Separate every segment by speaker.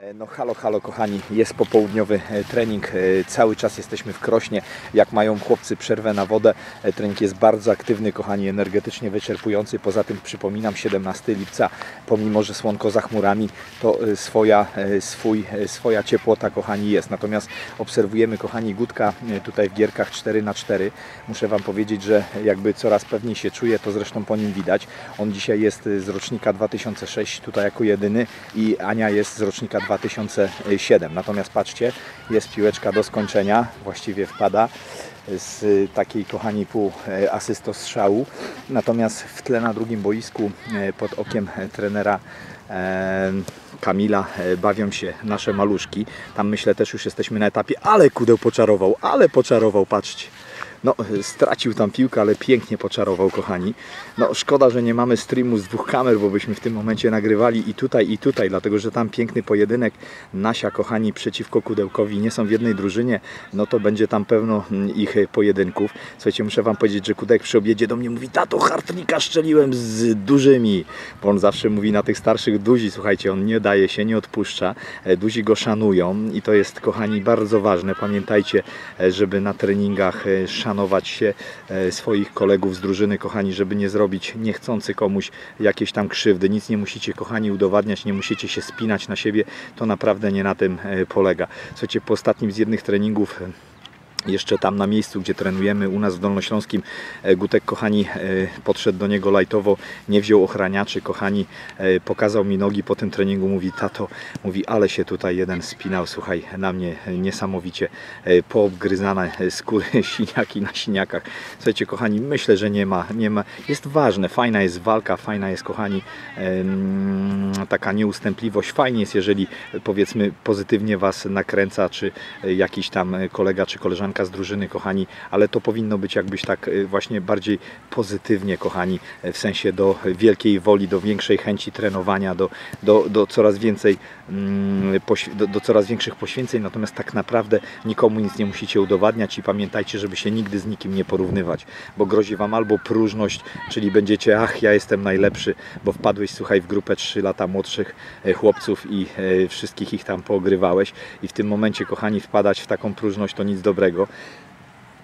Speaker 1: E, No halo, halo kochani, jest popołudniowy e, trening, e, cały czas jesteśmy w Krośnie, jak mają chłopcy przerwę na wodę, trening jest bardzo aktywny kochani, energetycznie wyczerpujący, poza tym przypominam 17 lipca, pomimo że słonko za chmurami, to swoja, swój, swoja ciepłota kochani jest, natomiast obserwujemy kochani Gutka tutaj w gierkach 4 na 4 muszę Wam powiedzieć, że jakby coraz pewniej się czuje, to zresztą po nim widać, on dzisiaj jest z rocznika 2006 tutaj jako jedyny i Ania jest z rocznika 2007. Natomiast patrzcie, jest piłeczka do skończenia, właściwie wpada z takiej kochani pół e, asysto strzału. Natomiast w tle na drugim boisku e, pod okiem e, trenera e, Kamila bawią się nasze maluszki. Tam myślę też już jesteśmy na etapie, ale kudeł poczarował, ale poczarował, patrzcie. No, stracił tam piłkę, ale pięknie poczarował, kochani. No, szkoda, że nie mamy streamu z dwóch kamer, bo byśmy w tym momencie nagrywali i tutaj, i tutaj, dlatego że tam piękny pojedynek. Nasia, kochani, przeciwko Kudełkowi nie są w jednej drużynie, no to będzie tam pewno mm, ich e, pojedynków. Słuchajcie, muszę Wam powiedzieć, że Kudek przy obiedzie do mnie mówi, tato, hartnika szczeliłem z dużymi, bo on zawsze mówi na tych starszych duzi, słuchajcie, on nie daje się, nie odpuszcza, E, duzi go szanują i to jest, kochani, bardzo ważne. Pamiętajcie, e, żeby na treningach e, szanować się e, swoich kolegów z drużyny, kochani, żeby nie zrobić niechcący komuś jakiejś tam krzywdy. Nic nie musicie, kochani, udowadniać, nie musicie się spinać na siebie. To naprawdę nie na tym e, polega. Słuchajcie, po ostatnim z jednych treningów jeszcze tam na miejscu, gdzie trenujemy u nas w Dolnośląskim, e, Gutek, kochani, e, podszedł do niego lajtowo, nie wziął ochraniaczy, kochani, e, pokazał mi nogi po tym treningu, mówi, tato, mówi, ale się tutaj jeden spinał, słuchaj, na mnie niesamowicie poobgryzane skóry, siniaki na siniakach. Słuchajcie, kochani, myślę, że nie ma, nie ma, jest ważne, fajna jest walka, fajna jest, kochani, taka nieustępliwość, fajnie jest, jeżeli powiedzmy pozytywnie Was nakręca, czy jakiś tam kolega, czy koleżanka z drużyny, kochani, ale to powinno być jakbyś tak e, właśnie bardziej pozytywnie, kochani, e, w sensie do wielkiej woli, do większej chęci trenowania, do, do, do coraz więcej, mm, do, do coraz większych poświęceń, natomiast tak naprawdę nikomu nic nie musicie udowadniać i pamiętajcie, żeby się nigdy z nikim nie porównywać, bo grozi Wam albo próżność, czyli będziecie, ach, ja jestem najlepszy, bo wpadłeś, słuchaj, w grupę 3 lata młodszych e, chłopców i wszystkich ich tam poogrywałeś i w tym momencie, kochani, wpadać w taką próżność to nic dobrego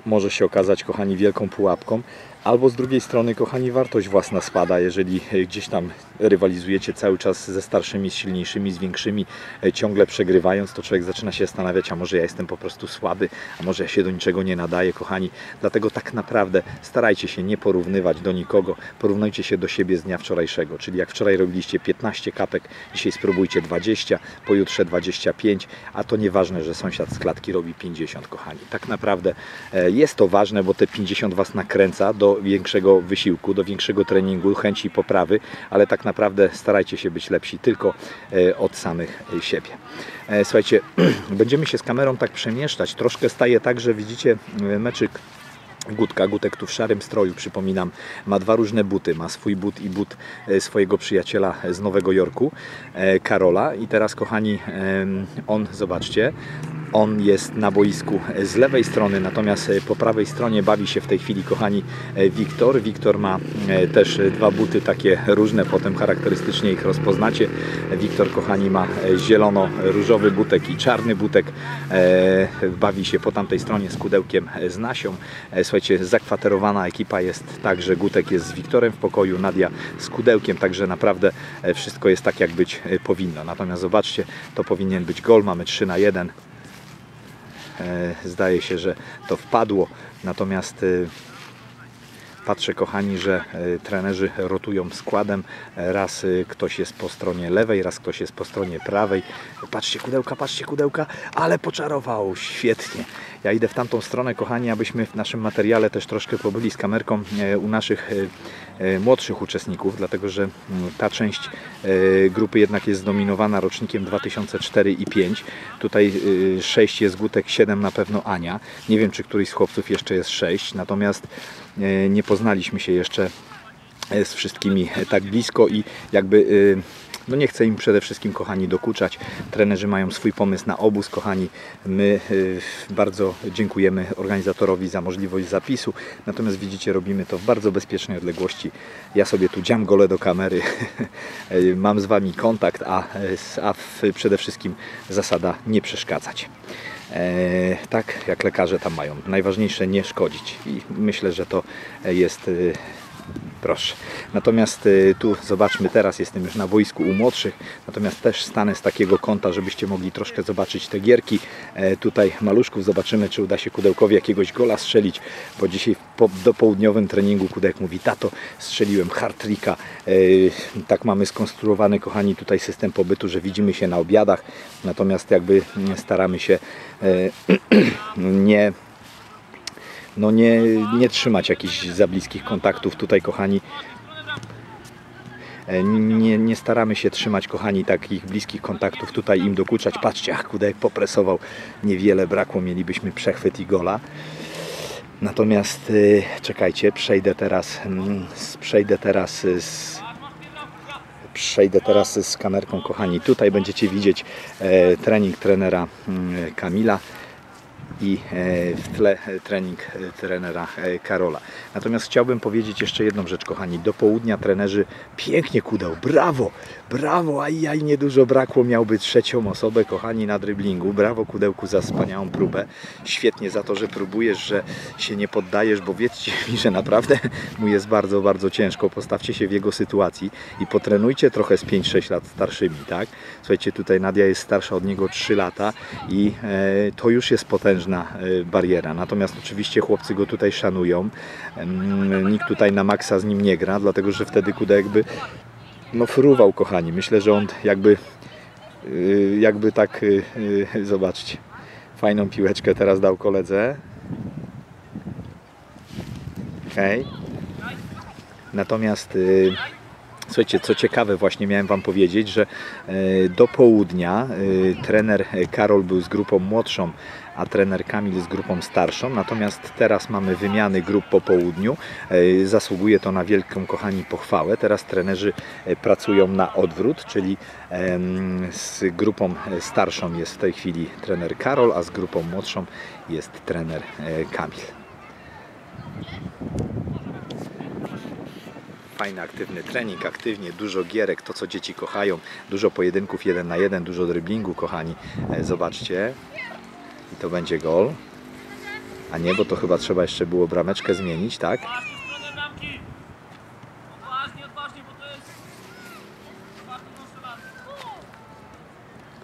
Speaker 1: może się okazać, kochani, wielką pułapką. Albo z drugiej strony, kochani, wartość własna spada, jeżeli gdzieś tam rywalizujecie cały czas ze starszymi, z silniejszymi, z większymi, e, ciągle przegrywając, to człowiek zaczyna się zastanawiać, a może ja jestem po prostu słaby, a może ja się do niczego nie nadaję, kochani. Dlatego tak naprawdę starajcie się nie porównywać do nikogo, porównajcie się do siebie z dnia wczorajszego, czyli jak wczoraj robiliście 15 kapek, dzisiaj spróbujcie 20, pojutrze 25, a to nieważne, że sąsiad z klatki robi 50, kochani. Tak naprawdę e, jest to ważne, bo te 50 Was nakręca do większego wysiłku, do większego treningu, chęci poprawy, ale tak naprawdę starajcie się być lepsi tylko e, od samych e, siebie. E, Słuchajcie, będziemy się z kamerą tak przemieszczać. Troszkę staje tak, że widzicie meczyk Gutka, Gutek tu w szarym stroju, przypominam, ma dwa różne buty. Ma swój but i but swojego przyjaciela z Nowego Jorku, Karola. I teraz, kochani, on, zobaczcie, on jest na boisku z lewej strony, natomiast po prawej stronie bawi się w tej chwili, kochani, Wiktor. Wiktor ma e, też dwa buty takie różne, potem charakterystycznie ich rozpoznacie. Wiktor, kochani, ma e, zielono-różowy butek i czarny butek. E, Bawi się po tamtej stronie z kudełkiem z Nasią. Słuchajcie, zakwaterowana ekipa jest tak, że Gutek jest z Wiktorem w pokoju, Nadia z kudełkiem, także naprawdę wszystko jest tak, jak być powinno. Natomiast zobaczcie, to powinien być gol, mamy 3 na 1. E, Zdaje się, że to wpadło, natomiast e, Patrzę, kochani, że e, trenerzy rotują składem. Raz ktoś jest po stronie lewej, raz ktoś jest po stronie prawej. Patrzcie, kudełka, patrzcie, kudełka, ale poczarował, świetnie. Ja idę w tamtą stronę, kochani, abyśmy w naszym materiale też troszkę pobyli z kamerką e, u naszych e, e, młodszych uczestników, dlatego że mm, ta część grupy jednak jest zdominowana rocznikiem 2004 i 5. Tutaj 6 jest Gutek, 7 na pewno Ania. Nie wiem, czy któryś z chłopców jeszcze jest 6, natomiast nie poznaliśmy się jeszcze z wszystkimi tak blisko i jakby no nie chcę im przede wszystkim, kochani, dokuczać. Trenerzy mają swój pomysł na obóz, kochani. My y, bardzo dziękujemy organizatorowi za możliwość zapisu. Natomiast widzicie, robimy to w bardzo bezpiecznej odległości. Ja sobie tu dziam gole do kamery. Mam z Wami kontakt, a, a przede wszystkim zasada nie przeszkadzać. E, tak jak lekarze tam mają. Najważniejsze nie szkodzić i myślę, że to jest y, proszę. Natomiast y, tu zobaczmy teraz, jestem już na boisku u młodszych, natomiast też stanę z takiego kąta, żebyście mogli troszkę zobaczyć te gierki. E, tutaj maluszków zobaczymy, czy uda się Kudełkowi jakiegoś gola strzelić, bo dzisiaj po dopołudniowym treningu Kudełek mówi, tato, strzeliłem hard-tricka. E, tak mamy skonstruowany, kochani, tutaj system pobytu, że widzimy się na obiadach, natomiast jakby mm, staramy się e, nie no nie, nie trzymać jakichś za bliskich kontaktów tutaj, kochani. E, Nie, nie staramy się trzymać, kochani, takich bliskich kontaktów, tutaj im dokuczać. Patrzcie, ach, kudek popresował, niewiele brakło, mielibyśmy przechwyt i gola. Natomiast y, czekajcie, przejdę teraz, mm, przejdę teraz y, z, przejdę teraz z kamerką, kochani. Tutaj będziecie widzieć e, trening trenera mm, Kamila i e, w tle e, trening e, trenera Karola. Natomiast chciałbym powiedzieć jeszcze jedną rzecz, kochani. Do południa trenerzy pięknie kudał. Brawo, brawo, ajaj, niedużo brakło. Miałby trzecią osobę, kochani, na dryblingu. Brawo kudełku za wspaniałą próbę. Świetnie za to, że próbujesz, że się nie poddajesz, bo wiedzcie mi, że naprawdę mu jest bardzo, bardzo ciężko. Postawcie się w jego sytuacji i potrenujcie trochę z 5-6 lat starszymi, tak? Słuchajcie, tutaj Nadia jest starsza od niego 3 lata i to już jest potężna e, bariera. Natomiast oczywiście chłopcy go tutaj szanują. Nikt tutaj na maksa z nim nie gra, dlatego że wtedy Kuda jakby no fruwał, kochani. Myślę, że on jakby y, jakby tak y, zobaczcie. Fajną piłeczkę teraz dał koledze. Okej. Natomiast Słuchajcie, co ciekawe, właśnie miałem Wam powiedzieć, że e, do południa e, trener Karol był z grupą młodszą, a trener Kamil z grupą starszą. Natomiast teraz mamy wymiany grup po południu. E, Zasługuje to na wielką, kochani, pochwałę. Teraz trenerzy e, pracują na odwrót, czyli z grupą e, starszą jest w tej chwili trener Karol, a z grupą młodszą jest trener Kamil. Fajny, aktywny trening, aktywnie, dużo gierek, to co dzieci kochają, dużo pojedynków jeden na jeden, dużo dryblingu, kochani. Zobaczcie. I to będzie gol. A nie, bo to chyba trzeba jeszcze było brameczkę zmienić, tak?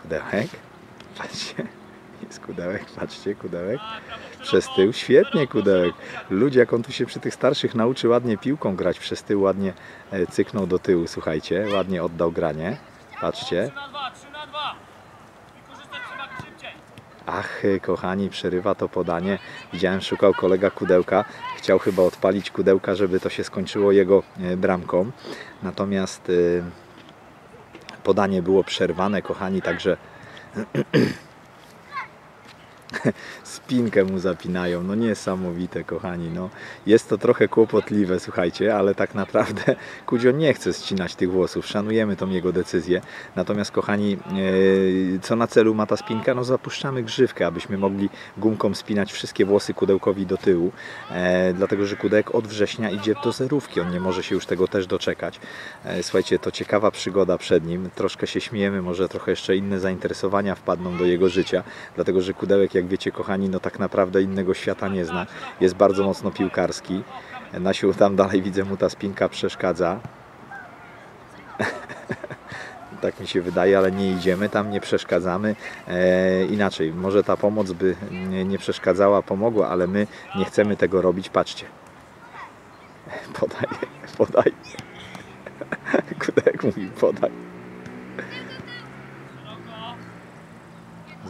Speaker 1: Kudełek. Patrzcie. Jest kudełek, patrzcie, kudełek. Przez tył, świetnie kudełek. Ludzie, jak on tu się przy tych starszych nauczy ładnie piłką grać, przez tył ładnie e, cyknął do tyłu, słuchajcie, ładnie oddał granie. Patrzcie.
Speaker 2: 3 na 2, 3 na 2. Wykorzystać przewagę szybciej.
Speaker 1: Ach, kochani, przerywa to podanie. Widziałem, szukał kolega kudełka. Chciał chyba odpalić kudełka, żeby to się skończyło jego e, bramką. Natomiast e, podanie było przerwane, kochani, także spinkę mu zapinają. No niesamowite, kochani. No, jest to trochę kłopotliwe, słuchajcie, ale tak naprawdę Kudzio nie chce ścinać tych włosów. Szanujemy tą jego decyzję. Natomiast, kochani, e, co na celu ma ta spinka? No zapuszczamy grzywkę, abyśmy mogli gumką spinać wszystkie włosy kudełkowi do tyłu. E, dlatego, że kudek od września idzie do zerówki. On nie może się już tego też doczekać. E, słuchajcie, to ciekawa przygoda przed nim. Troszkę się śmiejemy, może trochę jeszcze inne zainteresowania wpadną do jego życia. Dlatego, że kudełek, jak wiecie, kochani, no tak naprawdę innego świata nie zna. Jest bardzo mocno piłkarski. Nasiu tam dalej widzę mu ta spinka przeszkadza. tak mi się wydaje, ale nie idziemy tam, nie przeszkadzamy. E, inaczej, może ta pomoc by nie przeszkadzała, pomogła, ale my nie chcemy tego robić. Patrzcie. Podaj, podaj. Kudek mówi podaj.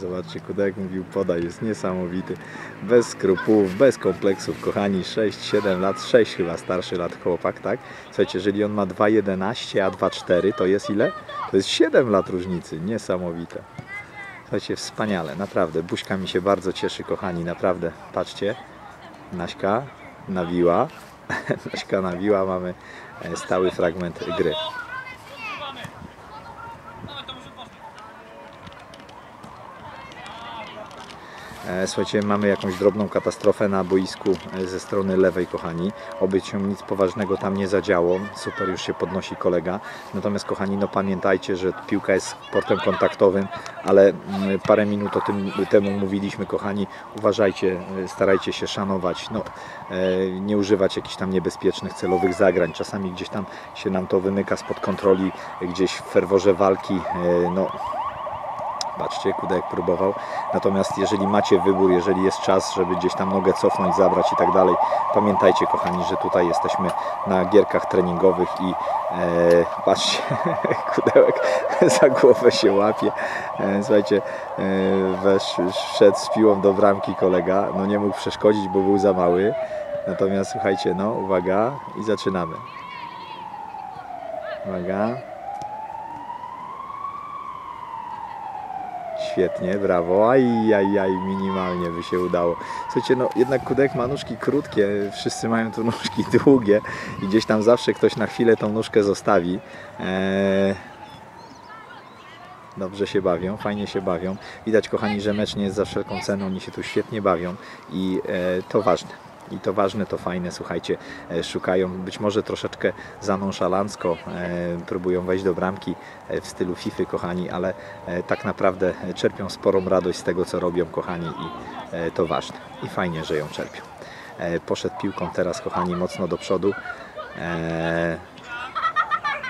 Speaker 1: Zobaczcie, Kudek mówił podaj, jest niesamowity. Bez skrupułów, bez kompleksów, kochani, 6-7 lat, 6 chyba starszy lat chłopak, tak? Słuchajcie, jeżeli on ma 2,11, a 2,4 to jest ile? To jest 7 lat różnicy, niesamowite. Słuchajcie, wspaniale, naprawdę. Buźka mi się bardzo cieszy, kochani, naprawdę. Patrzcie, Naśka nawiła, Naśka nawiła, mamy e, stały fragment gry. Słuchajcie, mamy jakąś drobną katastrofę na boisku e, ze strony lewej, kochani. Oby się nic poważnego tam nie zadziało. Super, już się podnosi kolega. Natomiast, kochani, no pamiętajcie, że piłka jest sportem kontaktowym, ale mm, parę minut o tym temu mówiliśmy, kochani. Uważajcie, e, starajcie się szanować, no, e, nie używać jakichś tam niebezpiecznych, celowych zagrań. Czasami gdzieś tam się nam to wymyka spod kontroli, gdzieś w ferworze walki, e, no Patrzcie, Kudek próbował. Natomiast jeżeli macie wybór, jeżeli jest czas, żeby gdzieś tam nogę cofnąć, zabrać i tak dalej, pamiętajcie kochani, że tutaj jesteśmy na gierkach treningowych i e, patrzcie, Kudełek za głowę się łapie. E, słuchajcie, e, wesz, wszedł z piłą do bramki kolega, no nie mógł przeszkodzić, bo był za mały. Natomiast słuchajcie, no uwaga i zaczynamy. Uwaga. Świetnie, brawo. Aj, aj, aj, minimalnie by się udało. Słuchajcie, no jednak kudek ma nóżki krótkie, wszyscy mają tu nóżki długie i gdzieś tam zawsze ktoś na chwilę tą nóżkę zostawi. Eee... Dobrze się bawią, fajnie się bawią. Widać, kochani, że mecz nie jest za wszelką cenę, oni się tu świetnie bawią i e, to ważne. I to ważne, to fajne, słuchajcie, e, szukają być może troszeczkę za nonszalancko, e, próbują wejść do bramki e, w stylu FIFA, kochani, ale tak naprawdę czerpią sporą radość z tego, co robią, kochani, i to ważne. I fajnie, że ją czerpią. Poszedł piłką teraz, kochani, mocno do przodu.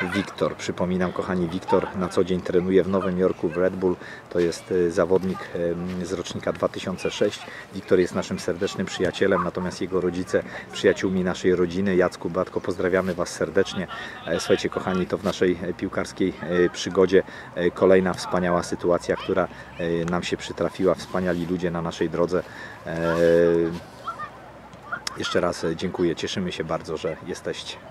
Speaker 1: Wiktor, przypominam kochani, Wiktor na co dzień trenuje w Nowym Jorku w Red Bull. To jest e, zawodnik z rocznika 2006. Wiktor jest naszym serdecznym przyjacielem, natomiast jego rodzice przyjaciółmi naszej rodziny. Jacku, Batko, pozdrawiamy Was serdecznie. E, Słuchajcie kochani, to w naszej e, piłkarskiej e, przygodzie kolejna wspaniała sytuacja, która nam się przytrafiła. Wspaniali ludzie na naszej drodze. Jeszcze raz dziękuję, cieszymy się bardzo, że jesteście.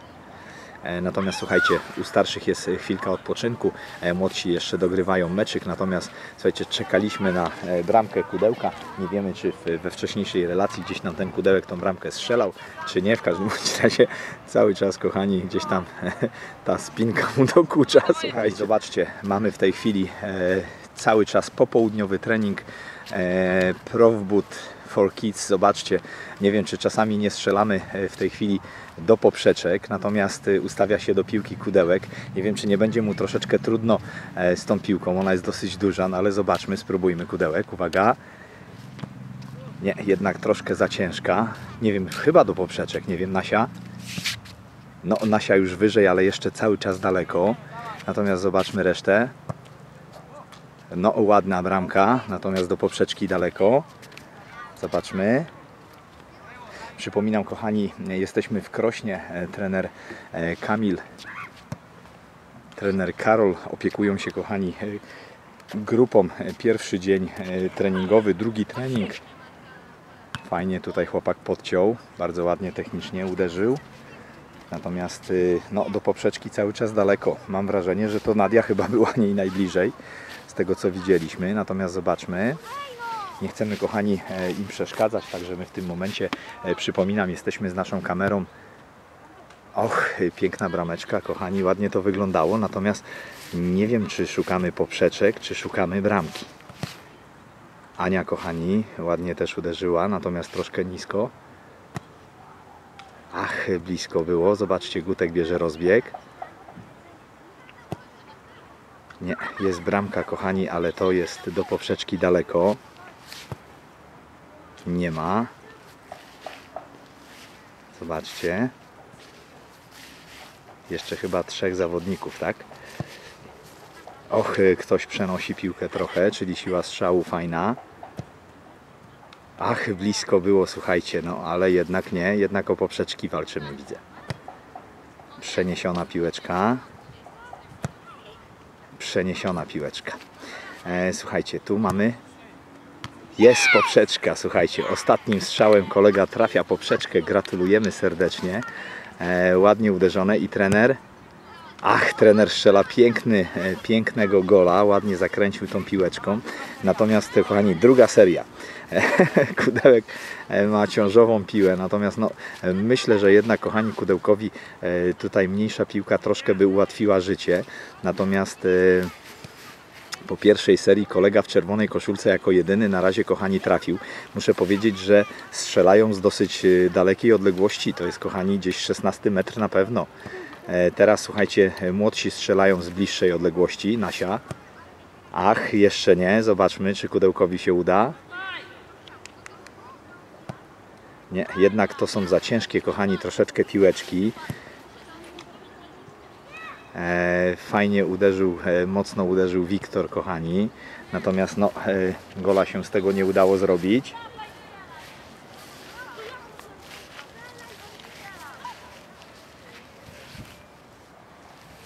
Speaker 1: E, Natomiast słuchajcie, u starszych jest e, chwilka odpoczynku, e, młodsi jeszcze dogrywają meczyk, natomiast słuchajcie, czekaliśmy na bramkę kudełka. Nie wiemy, czy we wcześniejszej relacji gdzieś nam ten kudełek tą bramkę strzelał, czy nie. W każdym razie cały czas, kochani, gdzieś tam ta spinka mu dokucza. Słuchajcie, zobaczcie, mamy w tej chwili cały czas popołudniowy trening Profboot for Kids. Zobaczcie, nie wiem czy czasami nie strzelamy e, w tej chwili do poprzeczek, natomiast e, ustawia się do piłki kudełek. Nie wiem czy nie będzie mu troszeczkę trudno e, z tą piłką, ona jest dosyć duża, no ale zobaczmy, spróbujmy kudełek, uwaga. Nie, jednak troszkę za ciężka. Nie wiem, chyba do poprzeczek, nie wiem, Nasia. No, Nasia już wyżej, ale jeszcze cały czas daleko. Natomiast zobaczmy resztę. No, ładna bramka, natomiast do poprzeczki daleko. Zobaczmy. Przypominam, kochani, jesteśmy w Krośnie. Trener e, Kamil, trener Karol opiekują się, kochani, e, grupą. Pierwszy dzień e, treningowy, drugi trening. Fajnie tutaj chłopak podciął, bardzo ładnie technicznie uderzył. Natomiast no, do poprzeczki cały czas daleko. Mam wrażenie, że to Nadia chyba była niej najbliżej z tego co widzieliśmy. Natomiast zobaczmy. Nie chcemy, kochani, e, im przeszkadzać, także my w tym momencie, e, przypominam, jesteśmy z naszą kamerą. Och, piękna brameczka, kochani, ładnie to wyglądało. Natomiast nie wiem, czy szukamy poprzeczek, czy szukamy bramki. Ania, kochani, ładnie też uderzyła, natomiast troszkę nisko. Ach, blisko było. Zobaczcie, Gutek bierze rozbieg. Nie, jest bramka, kochani, ale to jest do poprzeczki daleko. Nie ma. Zobaczcie. Jeszcze chyba trzech zawodników, tak? Och, ktoś przenosi piłkę trochę, czyli siła strzału fajna. Ach, blisko było, słuchajcie, no ale jednak nie, jednak o poprzeczki walczymy, widzę. Przeniesiona piłeczka. Przeniesiona piłeczka. E, słuchajcie, tu mamy. Jest poprzeczka, słuchajcie. Ostatnim strzałem kolega trafia poprzeczkę. Gratulujemy serdecznie. E, ładnie uderzone i trener. Ach, trener strzela piękny, e, pięknego gola, ładnie zakręcił tą piłeczką. Natomiast, e, kochani, druga seria. Kudełek e, ma ciążową piłę, natomiast no, myślę, że jednak, kochani, Kudełkowi e, tutaj mniejsza piłka troszkę by ułatwiła życie. Natomiast Po pierwszej serii kolega w czerwonej koszulce jako jedyny na razie kochani trafił. Muszę powiedzieć, że strzelają z dosyć e, dalekiej odległości. To jest kochani gdzieś 16 metr na pewno. E, Teraz słuchajcie, e, młodsi strzelają z bliższej odległości. Nasia. Ach, jeszcze nie. Zobaczmy, czy kudełkowi się uda. Nie, jednak to są za ciężkie, kochani, troszeczkę piłeczki. E, fajnie uderzył, e, mocno uderzył Wiktor, kochani. Natomiast no, e, gola się z tego nie udało zrobić.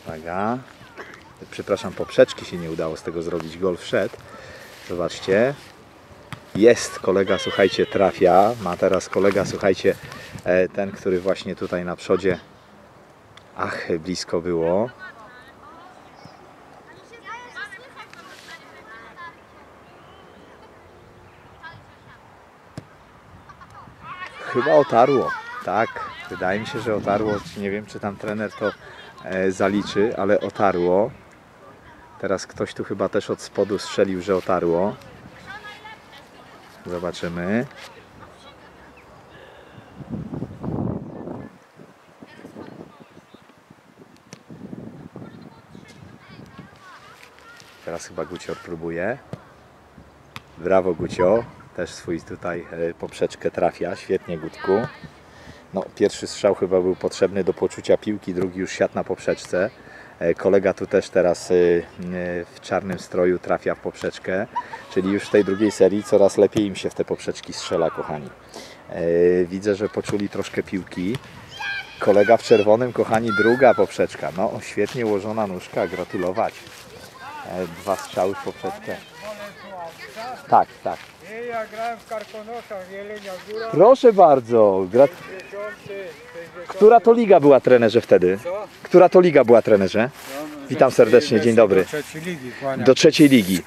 Speaker 1: Uwaga. Przepraszam, poprzeczki się nie udało z tego zrobić. Gol wszedł. Zobaczcie. Jest kolega, słuchajcie, trafia. Ma teraz kolega, słuchajcie, ten, który właśnie tutaj na przodzie. Ach, blisko było. Chyba otarło. Tak, wydaje mi się, że otarło. Nie wiem, czy tam trener to e, zaliczy, ale otarło. Teraz ktoś tu chyba też od spodu strzelił, że otarło. Zobaczymy. Teraz chyba Gucior próbuje. Brawo Gucio. Też swój tutaj e, poprzeczkę trafia. Świetnie Gutku. No, pierwszy strzał chyba był potrzebny do poczucia piłki, drugi już siadł na poprzeczce. E, Kolega tu też teraz y, w czarnym stroju trafia w poprzeczkę, czyli już w tej drugiej serii coraz lepiej im się w te poprzeczki strzela, kochani. E, Widzę, że poczuli troszkę piłki. Kolega w czerwonym, kochani, druga poprzeczka. No, świetnie ułożona nóżka, gratulować. E, Dwa strzały w poprzeczkę. Tak, tak.
Speaker 3: Ja grałem w Jelenia Góra,
Speaker 1: Proszę bardzo. Grat...
Speaker 3: 50, 60.
Speaker 1: Która to liga była trenerze wtedy? Która to liga była trenerze?
Speaker 3: No,
Speaker 1: Witam serdecznie, dzień dobry.
Speaker 3: Do trzeciej ligi.
Speaker 1: Do trzeciej ligi.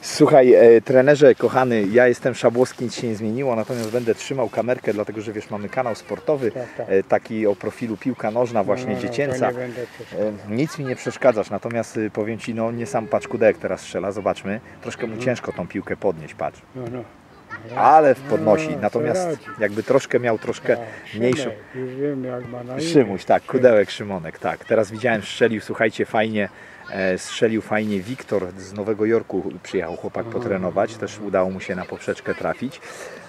Speaker 1: Słuchaj, e, trenerze kochany, ja jestem Szabłowski, nic się nie zmieniło, natomiast będę trzymał kamerkę, dlatego że wiesz, mamy kanał sportowy,
Speaker 3: Tak, tak.
Speaker 1: e, taki o profilu piłka nożna, właśnie
Speaker 3: No, no,
Speaker 1: dziecięca.
Speaker 3: Nie będę przeszkadzał.
Speaker 1: E, Nic mi nie przeszkadzasz, natomiast y, powiem Ci, no nie sam patrz Kudek teraz strzela, zobaczmy. Troszkę
Speaker 3: Mhm.
Speaker 1: mu ciężko tą piłkę podnieść, patrz.
Speaker 3: No, no.
Speaker 1: Ale podnosi,
Speaker 3: No,
Speaker 1: natomiast jakby troszkę miał troszkę
Speaker 3: Tak,
Speaker 1: mniejszą. Szymuś, tak, Kudełek Szymonek, tak. Teraz widziałem, strzelił, słuchajcie, fajnie, strzelił fajnie Wiktor z Nowego Jorku, przyjechał chłopak potrenować, też udało mu się na poprzeczkę trafić.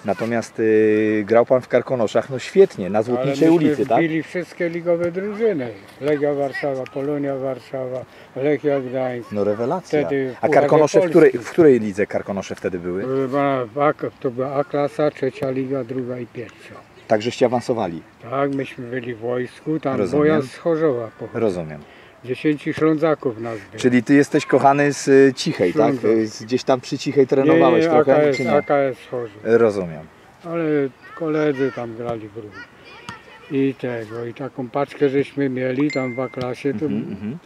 Speaker 1: Natomiast y, grał Pan w Karkonoszach, no świetnie, na Złotniczej ulicy, tak?
Speaker 3: wbili wszystkie ligowe drużyny. Legia Warszawa, Polonia Warszawa, Lechia Gdańsk.
Speaker 1: No rewelacja.
Speaker 3: Wtedy
Speaker 1: A Karkonosze, w której, w której lidze Karkonosze wtedy były?
Speaker 3: A- To była A klasa, trzecia liga, druga i pierwsza.
Speaker 1: Tak, żeście awansowali,
Speaker 3: Tak, myśmy byli w wojsku, tam
Speaker 1: Rozumiem.
Speaker 3: Bojan z Chorzowa pochodził.
Speaker 1: rozumiem.
Speaker 3: Dziesięciu Ślązaków nas było.
Speaker 1: Czyli Ty jesteś kochany z y, Cichej, tak?
Speaker 3: Ślązak.
Speaker 1: Y, z- Gdzieś tam przy Cichej trenowałeś
Speaker 3: nie,
Speaker 1: trochę,
Speaker 3: AKS,
Speaker 1: czy nie?
Speaker 3: AKS Chorzów.
Speaker 1: Rozumiem.
Speaker 3: Ale koledzy tam grali w ruchu. I tego, i taką paczkę żeśmy mieli tam w A-klasie, to
Speaker 1: Mhm, mhm.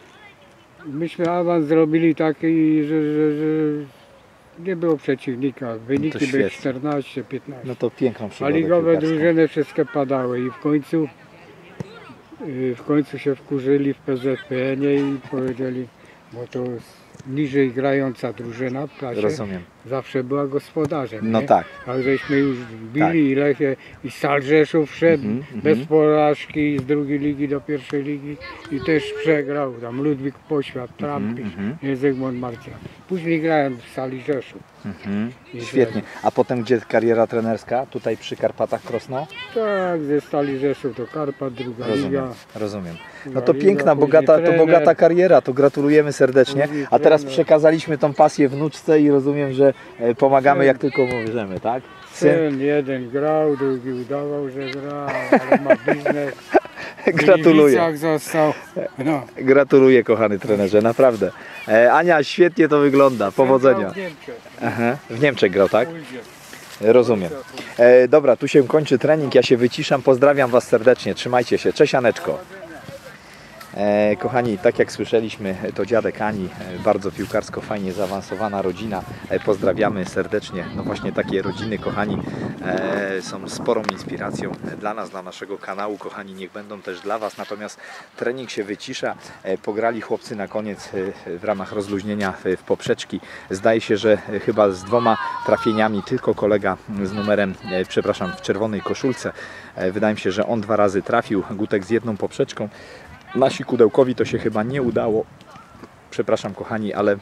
Speaker 3: myśmy awans zrobili taki, że, że, że nie było przeciwnika. Wyniki były
Speaker 1: świetnie.
Speaker 3: 14, 15.
Speaker 1: No to piękną
Speaker 3: A
Speaker 1: przygodę
Speaker 3: ligowe
Speaker 1: piłkarską.
Speaker 3: drużyny wszystkie padały i w końcu w końcu się wkurzyli w PZPN-ie i powiedzieli, bo to niżej grająca drużyna w klasie
Speaker 1: Rozumiem.
Speaker 3: Zawsze była gospodarzem.
Speaker 1: No
Speaker 3: nie?
Speaker 1: tak.
Speaker 3: A żeśmy już bili
Speaker 1: Tak.
Speaker 3: i Lechie i Stal Rzeszów wszedł
Speaker 1: Mhm, mhm.
Speaker 3: bez porażki z drugiej ligi do pierwszej ligi i też przegrał tam Ludwik Poświat, Trampisz,
Speaker 1: mhm.
Speaker 3: nie Zygmunt. Później grałem w Sali Rzeszów.
Speaker 1: Mhm.
Speaker 3: I
Speaker 1: Świetnie. A potem gdzie kariera trenerska? Tutaj przy Karpatach Krosno?
Speaker 3: Tak, ze Stali Rzeszów do Karpat, druga
Speaker 1: Rozumiem.
Speaker 3: liga.
Speaker 1: Rozumiem. No to
Speaker 3: liga,
Speaker 1: piękna, bogata, to bogata kariera, to gratulujemy serdecznie.
Speaker 3: Później
Speaker 1: A teraz
Speaker 3: trener.
Speaker 1: przekazaliśmy tą pasję wnuczce i rozumiem, że pomagamy
Speaker 3: Syn.
Speaker 1: jak tylko możemy, tak? Syn,
Speaker 3: jeden grał, drugi udawał, że gra, ale ma biznes.
Speaker 1: Gratuluję.
Speaker 3: Został. No.
Speaker 1: Gratuluję kochany trenerze, naprawdę. E, Ania, świetnie to wygląda, powodzenia.
Speaker 3: W Niemczech,
Speaker 1: Aha. W Niemczech grał, tak? Rozumiem. E, dobra, tu się kończy trening, ja się wyciszam, pozdrawiam Was serdecznie, trzymajcie się, cześć Aneczko. E, kochani, tak jak słyszeliśmy, to dziadek Ani, e, bardzo piłkarsko, fajnie zaawansowana rodzina. E, pozdrawiamy serdecznie. No właśnie takie rodziny, kochani, są sporą inspiracją dla nas, dla naszego kanału. Kochani, niech będą też dla Was. Natomiast trening się wycisza. Pograli chłopcy na koniec w ramach rozluźnienia w, poprzeczki. Zdaje się, że chyba z dwoma trafieniami tylko kolega z numerem, przepraszam, w czerwonej koszulce. Wydaje mi się, że on dwa razy trafił, Gutek z jedną poprzeczką. Nasi kudełkowi to się chyba nie udało. Przepraszam kochani, ale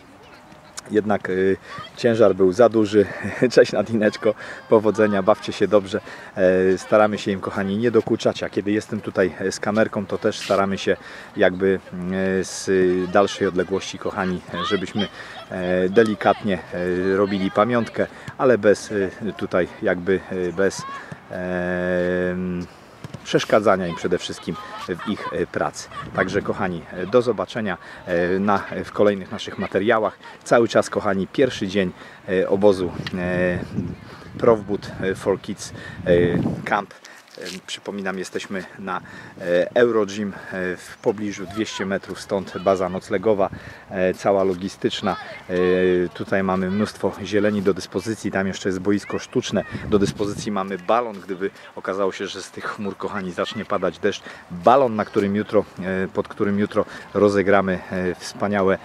Speaker 1: jednak y, ciężar był za duży. Cześć Nadineczko, powodzenia, bawcie się dobrze. E, staramy się im kochani nie dokuczać, a kiedy jestem tutaj e, z kamerką, to też staramy się jakby e, z dalszej odległości kochani, żebyśmy e, delikatnie e, robili pamiątkę, ale bez e, tutaj jakby e, bez e, przeszkadzania im przede wszystkim w ich e, pracy. Także kochani, e, do zobaczenia e, na, w kolejnych naszych materiałach. Cały czas kochani, pierwszy dzień obozu Profboot e, for Kids Camp. Przypominam, jesteśmy na e, Eurogym e, w pobliżu 200 metrów stąd baza noclegowa, e, cała logistyczna. Tutaj mamy mnóstwo zieleni do dyspozycji, tam jeszcze jest boisko sztuczne. Do dyspozycji mamy balon, gdyby okazało się, że z tych chmur, kochani, zacznie padać deszcz. Balon, na którym jutro, pod którym jutro rozegramy wspaniałe,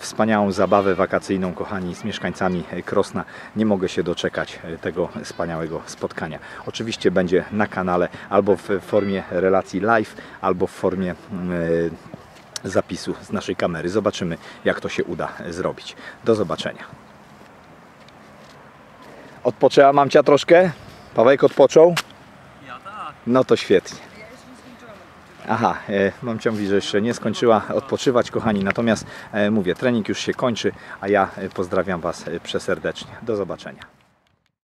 Speaker 1: wspaniałą zabawę wakacyjną, kochani, z mieszkańcami Krosna. Nie mogę się doczekać tego wspaniałego spotkania. Oczywiście będzie na kanale albo w formie relacji live, albo w formie mm, e, zapisu z naszej kamery. Zobaczymy, jak to się uda zrobić. Do zobaczenia. Odpoczęła mamcia troszkę? Pawełek odpoczął?
Speaker 2: Ja tak.
Speaker 1: No to świetnie. Aha, e, mamcia mówi, że jeszcze nie skończyła odpoczywać, kochani. Natomiast e, mówię, trening już się kończy, a ja pozdrawiam Was przeserdecznie. Do zobaczenia.